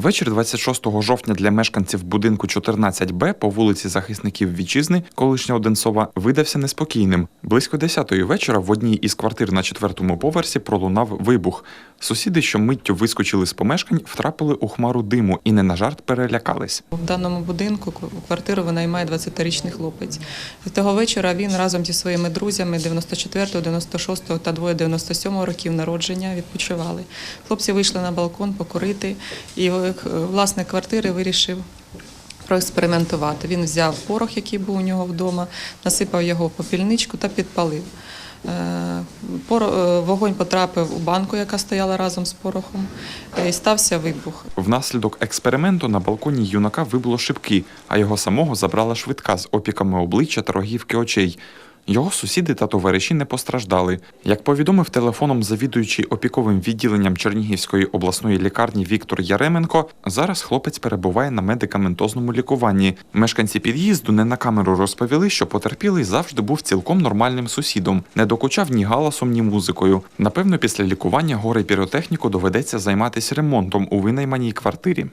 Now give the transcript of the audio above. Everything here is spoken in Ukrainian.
Вечір 26 жовтня для мешканців будинку 14Б по вулиці захисників вітчизни, колишнього Одинцова, видався неспокійним. Близько 10-ї вечора в одній із квартир на четвертому поверсі пролунав вибух. Сусіди, що миттю вискочили з помешкань, втрапили у хмару диму і не на жарт перелякались. В даному будинку ку- квартиру винаймає 20-річний хлопець. Того вечора він разом зі своїми друзями 94, 96 та двоє 97 років народження відпочивали. Хлопці вийшли на балкон покурити, і е, власник квартири вирішив проекспериментувати. Він взяв порох, який був у нього вдома, насипав його в попільничку та підпалив. Е, Вогонь потрапив у банку, яка стояла разом з порохом, е, і стався вибух. Внаслідок експерименту на балконі юнака вибуло шибки, а його самого забрала швидка з опіками обличчя та рогівки очей. Його сусіди та товариші не постраждали. Як повідомив телефоном завідуючий опіковим відділенням Чернігівської обласної лікарні Віктор Яременко, зараз хлопець перебуває на медикаментозному лікуванні. Мешканці під'їзду не на камеру розповіли, що потерпілий завжди був цілком нормальним сусідом, не докучав ні галасом, ні музикою. Напевно, після лікування горе піротехніку доведеться займатися ремонтом у винайманій квартирі.